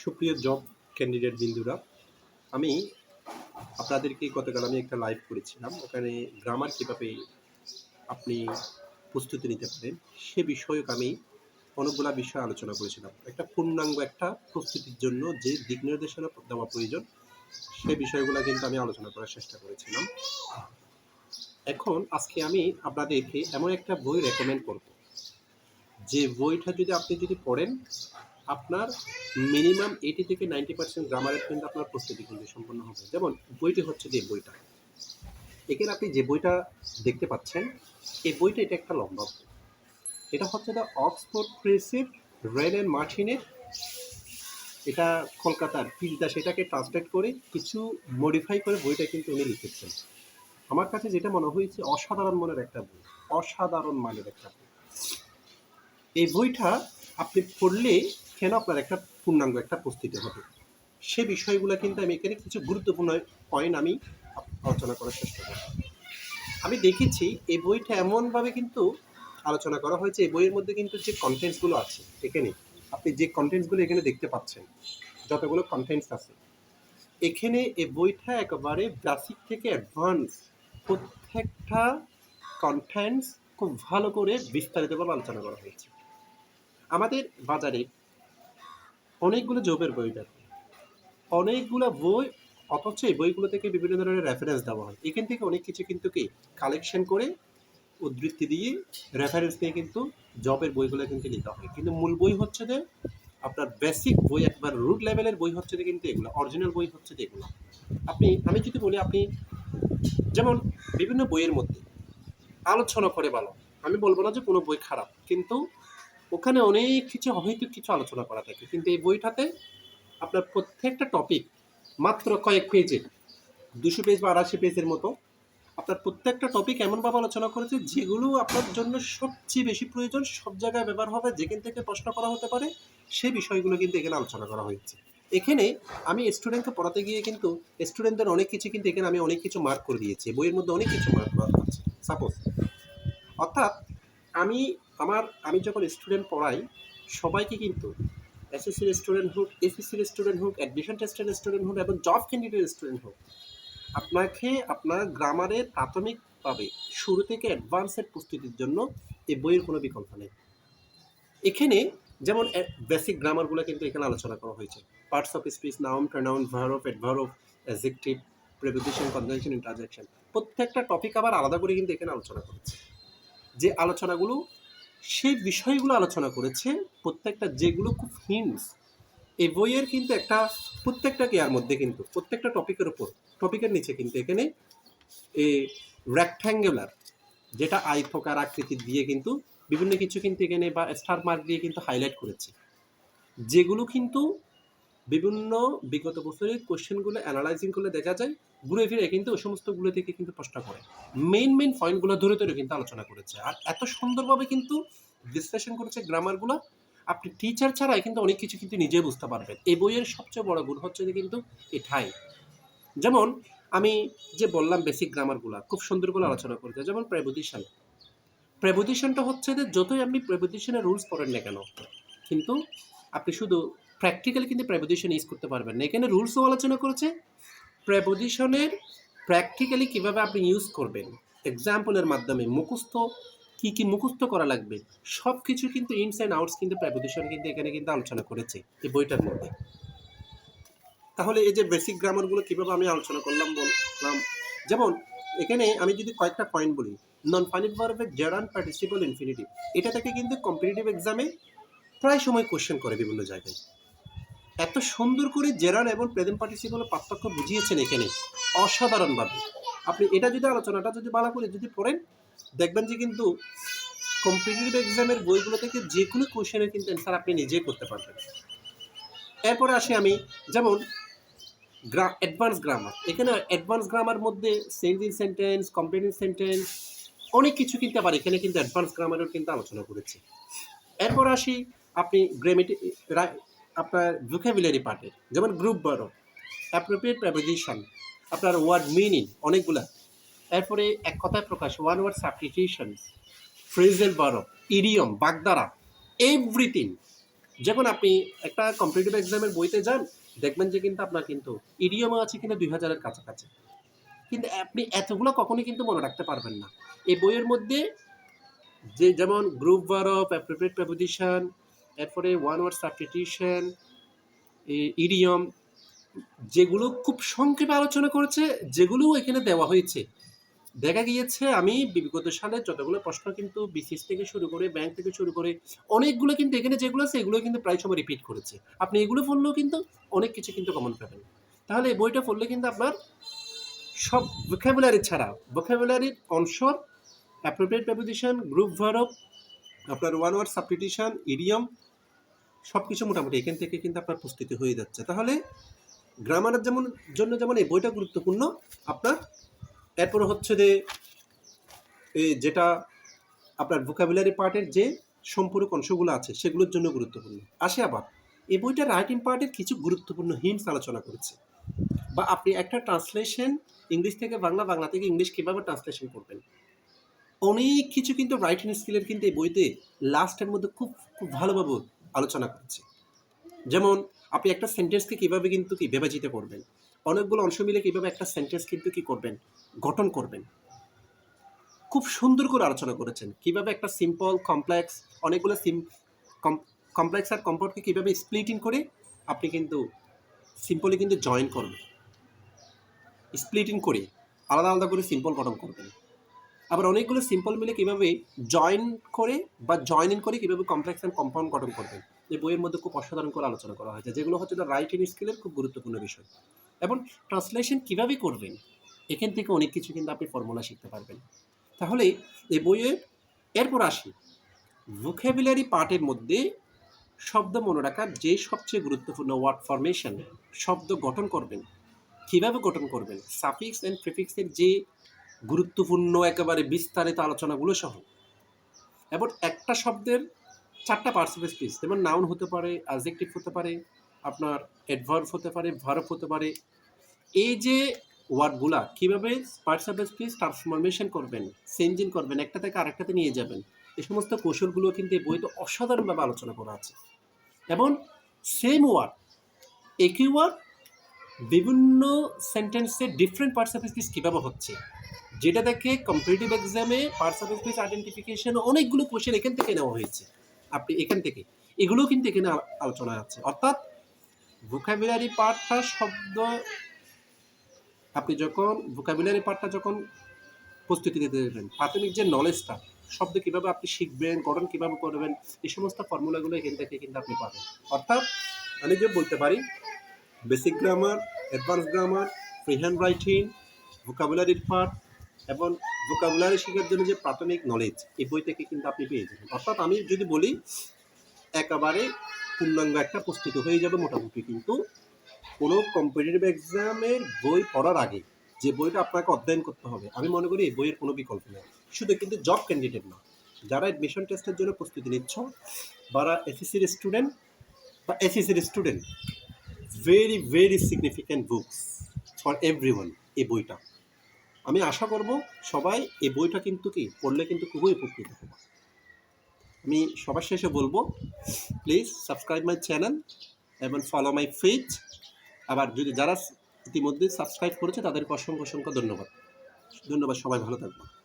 সুপ্রিয় job candidate বিন্দুরা, আমি আপনাদেরকে গতকাল আমি একটা লাইভ করেছিলাম। ওখানে গ্রামার কীভাবে আপনি প্রস্তুতি নিতে পারেন, সে বিষয়ক আমি অনেকগুলা বিষয় আলোচনা করেছিলাম। একটা পূর্ণাঙ্গ একটা প্রস্তুতির জন্য যে দিক নির্দেশনা দেওয়া প্রয়োজন, সে বিষয়গুলো কিন্তু আমি আলোচনা করার চেষ্টা করেছিলাম। এখন আজকে আমি আপনাদেরকে এমন একটা বই রেকমেন্ড করব। যে বইটা যদি আপনি যদি পড়েন আপনার মিনিমাম এইটি থেকে নাইনটি পার্সেন্ট গ্রামারের কিন্তু আপনার প্রস্তুতি কিন্তু সম্পন্ন হবে। যেমন, বইটি হচ্ছে যে বইটা। এখানে আপনি যে বইটা দেখতে পাচ্ছেন, এই বইটা এটা একটা লম্বা বই। এটা হচ্ছে দ্য অক্সফোর্ড প্রেসের রেন অ্যান্ড মার্টিনের এটা কলকাতার পিজদা সেটাকে ট্রান্সলেট করে কিছু মডিফাই করে বইটা কিন্তু উনি লিখেছেন। আমার কাছে যেটা মনে হয়েছে, অসাধারণ মনের একটা বই, অসাধারণ মানের একটা বই। এই বইটা আপনি পড়লে কেন আপনার একটা পূর্ণাঙ্গ একটা প্রস্তুতি হবে? সে বিষয়গুলো কিন্তু আমি এখানে কিছু গুরুত্বপূর্ণ পয়েন্ট আমি আলোচনা করার চেষ্টা করব। আমি দেখেছি এই বইটা এমনভাবে কিন্তু আলোচনা করা হয়েছে, এই বইয়ের মধ্যে কিন্তু যে কন্টেন্টসগুলো আছে এখানে আপনি যে কন্টেন্টসগুলো এখানে দেখতে পাচ্ছেন, যতগুলো কন্টেন্টস আছে, এখানে এই বইটা একেবারে বেসিক থেকে অ্যাডভান্স প্রত্যেকটা কন্টেন্টস খুব ভালো করে বিস্তারিতভাবে আলোচনা করা হয়েছে। আমাদের বাজারে অনেকগুলো জবের বই থাকে অনেকগুলো বই, অথচ এই বইগুলো থেকে বিভিন্ন ধরনের রেফারেন্স দেওয়া হয়। এখান থেকে অনেক কিছু কিন্তু কি? কালেকশন করে উদ্ধৃতি দিয়ে রেফারেন্স দিয়ে কিন্তু জবের বইগুলো কিন্তু লেখা হয়। কিন্তু মূল বই হচ্ছে যে, আপনার বেসিক বই একবার রুট লেভেলের বই হচ্ছে যে কিন্তু এগুলো অরিজিনাল বই হচ্ছে যে এগুলো। আপনি, আমি যদি বলি আপনি, যেমন বিভিন্ন বইয়ের মধ্যে আলোচনা করে ভালো। আমি বলব না যে কোনো বই খারাপ, কিন্তু ওখানে অনেক কিছু হয়তো কিছু আলোচনা করা থাকে। কিন্তু এই বইটাতে আপনার প্রত্যেকটা টপিক মাত্র কয়েক পেজে দুশো পেজ বা আড়াইশো পেজের মতো, আপনার প্রত্যেকটা টপিক এমনভাবে আলোচনা করেছে যেগুলো আপনার জন্য সবচেয়ে বেশি প্রয়োজন, সব জায়গায় ব্যবহার হবে, যেখান থেকে প্রশ্ন করা হতে পারে সেই বিষয়গুলো কিন্তু এখানে আলোচনা করা হয়েছে। এখানে আমি স্টুডেন্টকে পড়াতে গিয়ে কিন্তু স্টুডেন্টদের অনেক কিছু কিন্তু এখানে আমি অনেক কিছু মার্ক করে দিয়েছি, বইয়ের মধ্যে অনেক কিছু মার্ক করা আছে। সাপোজ অর্থাৎ আমি আমার, আমি যখন স্টুডেন্ট পড়াই, সবাইকে কিন্তু এসএসসির স্টুডেন্ট হোক এসএসসির স্টুডেন্ট হোক অ্যাডমিশন টেস্টের স্টুডেন্ট হোক, এবং জব ক্যান্ডিডেট স্টুডেন্ট হোক, আপনাকে আপনার গ্রামারের প্রাথমিকভাবে শুরু থেকে অ্যাডভান্সের প্রস্তুতির জন্য এই বইয়ের কোনো বিকল্প নেই। এখানে যেমন বেসিক গ্রামারগুলো কিন্তু এখানে আলোচনা করা হয়েছে। Parts of speech noun pronoun verb of adverb of adjective preposition conjunction interjection প্রত্যেকটা টপিক আবার আলাদা করে কিন্তু এখানে আলোচনা করেছে যে আলোচনাগুলো সেই বিষয়গুলো আলোচনা করেছে প্রত্যেকটা, যেগুলো খুব হিন্টস এই বইয়ের কিন্তু একটা, প্রত্যেকটা কেয়ার মধ্যে কিন্তু, প্রত্যেকটা টপিকের উপর টপিকের নিচে কিন্তু এখানে এই রেক্ট্যাঙ্গুলার যেটা আই আয়তকার আকৃতি দিয়ে কিন্তু বিভিন্ন কিছু কিন্তু এখানে বা স্টার মার্ক দিয়ে কিন্তু হাইলাইট করেছে। যেগুলো কিন্তু বিভিন্ন বিগত বছরের কোশ্চেনগুলো অ্যানালাইজিং করলে দেখা যায় ঘুরে ফিরে কিন্তু ওই সমস্তগুলো থেকে কিন্তু প্রশ্ন করে। মেইন মেইন পয়েন্টগুলো ধরে ধরে কিন্তু আলোচনা করেছে। আর এত সুন্দরভাবে কিন্তু বিশ্লেষণ করেছে গ্রামারগুলো আপনি টিচার ছাড়াই কিন্তু অনেক কিছু কিন্তু নিজে বুঝতে পারবেন। এই বইয়ের সবচেয়ে বড় গুণ হচ্ছে যে কিন্তু এটাই। যেমন আমি যে বললাম বেসিক গ্রামারগুলো খুব সুন্দর করে আলোচনা করেছে। যেমন প্রেপোজিশন প্রেপোজিশনটা হচ্ছে যে যতই আপনি প্রেপোজিশনের রুলস পড়েন না কেন, কিন্তু আপনি শুধু প্র্যাকটিক্যালি কিন্তু প্রেপোজিশন ইউজ করতে পারবেন না। এখানে রুলসও আলোচনা করেছে প্রেপোজিশনের প্র্যাকটিক্যালি কীভাবে আপনি ইউজ করবেন? এক্সাম্পলের মাধ্যমে মুখস্থ, কি কি মুখস্থ করা লাগবে? সব কিছু কিন্তু ইনস অ্যান্ড আউটস কিন্তু প্রেপোজিশন কিন্তু এখানে কিন্তু আলোচনা করেছে, এই বইটার মধ্যে। তাহলে এই যে বেসিক গ্রামারগুলো কীভাবে আমি আলোচনা করলাম, বললাম, যেমন এখানে আমি যদি কয়েকটা পয়েন্ট বলি নন ফাইনিট ভার্বের জেরান পার্টিসিপল ইনফিনিটিভ এটা থেকে কিন্তু কম্পিটিটিভ এক্সামে প্রায় সময় কোশ্চেন করে বিভিন্ন জায়গায়। এত সুন্দর করে জেরান এবং প্রেজেন্ট পার্টিসিপলের পার্থক্য বুঝিয়েছেন এখানে। অসাধারণভাবে। আপনি এটা যদি আলোচনাটা যদি ভালো করে যদি পড়েন, দেখবেন যে কিন্তু কম্পিটিটিভ এক্সামের বইগুলো থেকে যে কোনো কোশ্চেনের কিন্তু অ্যান্সার আপনি নিজেই করতে পারবেন। এরপরে আসি আমি, যেমন গ্রা অ্যাডভান্স গ্রামার এখানে অ্যাডভান্স গ্রামার মধ্যে সেন্টেন্স সেন্টেন্স কম্পিটিভ সেন্টেন্স অনেক কিছু কিন্তু আবার এখানে কিন্তু অ্যাডভান্স গ্রামারের কিন্তু আলোচনা করেছি। এরপর আসি, আপনি গ্রামেটি আপনার ভোকাবুলারি পার্টের যেমন গ্রুপ বারো অ্যাপ্রোপ্রিয়েট প্রেপোজিশন আপনার ওয়ার্ড মিনিং অনেকগুলা। এরপরে এক কথায় প্রকাশ ওয়ান ওয়ার্ড সাবস্টিটিউশনস ফ্রেজেল বারো ইডিয়ম বাগদারা এভরিথিং যখন আপনি একটা কম্পিটিটিভ এক্সামের বইতে যান, দেখবেন যে কিন্তু আপনার কিন্তু ইডিয়মও আছে কিন্তু দুই হাজারের কাছাকাছি। কিন্তু আপনি এতগুলো কখনোই কিন্তু মনে রাখতে পারবেন না। এই বইয়ের মধ্যে যে যেমন group verb of appropriate preposition এরপরে ওয়ান ওয়ার্ড সাবস্টিটিউশন ইডিয়ম যেগুলো খুব সংক্ষেপে আলোচনা করেছে যেগুলো এখানে দেওয়া হয়েছে। দেখা গিয়েছে, আমি বিগত সালে যতগুলো প্রশ্ন কিন্তু বিসিএস থেকে শুরু করে ব্যাংক থেকে শুরু করে, অনেকগুলো কিন্তু এখানে যেগুলো আছে এগুলো কিন্তু প্রায় সময় রিপিট করেছে। আপনি এগুলো পড়লেও কিন্তু অনেক কিছু কিন্তু কমন পাবেন। তাহলে এই বইটা পড়লে কিন্তু আপনার সব ভোকাবুলারি ছাড়া ভোকাবুলারির অনসর অ্যাপ্রোপ্রিয়েট প্রেপোজিশন গ্রুপ ভারব আপনার ওয়ান ওয়ার্ড সাবস্টিটিউশন ইডিয়ম সব কিছু মোটামুটি এখান থেকে কিন্তু আপনার প্রস্তুতি হয়ে যাচ্ছে। তাহলে গ্রামারের যেমন, জন্য যেমন এই বইটা গুরুত্বপূর্ণ, আপনার এরপর হচ্ছে যে এই যেটা আপনার ভোকাবুলারি পার্টের যে সম্পূরক অংশগুলো আছে, সেগুলোর জন্য গুরুত্বপূর্ণ। আসে আবার, এই বইটা রাইটিং পার্টের কিছু গুরুত্বপূর্ণ হিন্টস আলোচনা করেছে। বা আপনি একটা ট্রান্সলেশন ইংলিশ থেকে বাংলা বাংলা থেকে ইংলিশ কীভাবে ট্রান্সলেশন করবেন? অনেক কিছু কিন্তু রাইটিং স্কিলের কিন্তু এই বইতে লাস্টের মধ্যে খুব খুব ভালোভাবে আলোচনা করছে। যেমন, আপনি একটা সেন্টেন্সকে কীভাবে কিন্তু কি বিভাজিত করবেন, অনেকগুলো অংশ মিলে কীভাবে একটা সেন্টেন্স কিন্তু কি করবেন, গঠন করবেন। খুব সুন্দর করে আলোচনা করেছেন। কীভাবে একটা সিম্পল কমপ্লেক্স অনেকগুলো সিম কমপ্লেক্স আর কম্পাউন্ডকে কীভাবে স্প্লিটিং করে আপনি কিন্তু সিম্পলি কিন্তু জয়েন করবেন। স্প্লিটিং করে আলাদা আলাদা করে সিম্পল গঠন করবেন। আবার অনেকগুলো সিম্পল মিলে কীভাবে জয়েন করে বা জয়েন ইন করে কীভাবে কমপ্লেক্স অ্যান্ড কম্পাউন্ড গঠন করবেন। এই বইয়ের মধ্যে খুব অসাধারণ করে আলোচনা করা হয়েছে, যেগুলো হচ্ছে দ্য রাইটিং স্কিলের খুব গুরুত্বপূর্ণ বিষয়। এবং ট্রান্সলেশন কীভাবে করবেন, এখান থেকে অনেক কিছু কিন্তু আপনি ফর্মুলা শিখতে পারবেন। তাহলে এই বইয়ের এরপর আসি। ভোকাবুলারি পার্টের মধ্যে শব্দ মনে রাখার যে সবচেয়ে গুরুত্বপূর্ণ ওয়ার্ড ফরমেশন শব্দ গঠন করবেন। কীভাবে গঠন করবেন সাফিক্স অ্যান্ড প্রিফিক্সের যে গুরুত্বপূর্ণ একেবারে বিস্তারিত আলোচনাগুলো সহ। এবং একটা শব্দের চারটা পার্টস পিস যেমন নাউন হতে পারে অ্যাডজেক্টিভ হতে পারে, আপনার অ্যাডভার্ব হতে পারে ভার্ব হতে পারে। এই যে ওয়ার্ডগুলা কীভাবে অফ স্পিচ ট্রান্সফরমেশন করবেন চেঞ্জিং করবেন, একটা থেকে আরেকটাতে নিয়ে যাবেন এই সমস্ত কৌশলগুলো কিন্তু এই বইতে অসাধারণভাবে আলোচনা করা আছে। এবং সেম ওয়ার্ড একই ওয়ার্ড বিভিন্ন সেন্টেন্সে ডিফারেন্ট পার্টস পিস কীভাবে হচ্ছে যেটা দেখে কম্পিটিটিভ এক্সামে পার্টস অফ স্পিচ আইডেন্টিফিকেশন অনেকগুলো কোশ্চেন এখান থেকে নেওয়া হয়েছে। আপনি এখান থেকে। এগুলোও কিন্তু এখানে আলোচনা আছে। অর্থাৎ ভোকাবুলারি পার্টটা শব্দ আপনি যখন ভোকাবুলারি পার্টটা যখন প্রস্তুতি নিতে দেবেন প্রাথমিক যে নলেজটা শব্দ কীভাবে আপনি শিখবেন, গঠন কীভাবে করবেন এই সমস্ত ফর্মুলাগুলো এখান থেকে কিন্তু আপনি পাবেন। অর্থাৎ আমি যে বলতে পারি basic grammar advance grammar free hand writing ভোকাবুলারির part এবং ভোকাবুলারি শেখার জন্য যে প্রাথমিক নলেজ এই বই থেকে কিন্তু আপনি পেয়ে যাবেন। অর্থাৎ আমি যদি বলি, একেবারে পূর্ণাঙ্গ একটা প্রস্তুতি হয়ে যাবে মোটামুটি কিন্তু কোনো কম্পিটিটিভ এক্সামের বই পড়ার আগে যে বইটা আপনাকে অধ্যয়ন করতে হবে, আমি মনে করি এই বইয়ের কোনো বিকল্প নেই। শুধু কিন্তু জব ক্যান্ডিডেট না, যারা অ্যাডমিশন টেস্টের জন্য প্রস্তুতি নিচ্ছ বা এসএসসির স্টুডেন্ট বা এসএসসির student very very significant books for every এই বইটা। আমি আশা করব সবাই এই বইটা কিন্তু কি পড়লে কিন্তু খুবই উপকৃত হবে। আমি সবার শেষে বলব প্লিজ সাবস্ক্রাইব মাই চ্যানেল এবং ফলো মাই পেজ আবার যদি যারা ইতিমধ্যে সাবস্ক্রাইব করেছে, তাদেরকে অসংখ্য অসংখ্য ধন্যবাদ। ধন্যবাদ, সবাই ভালো থাকবেন।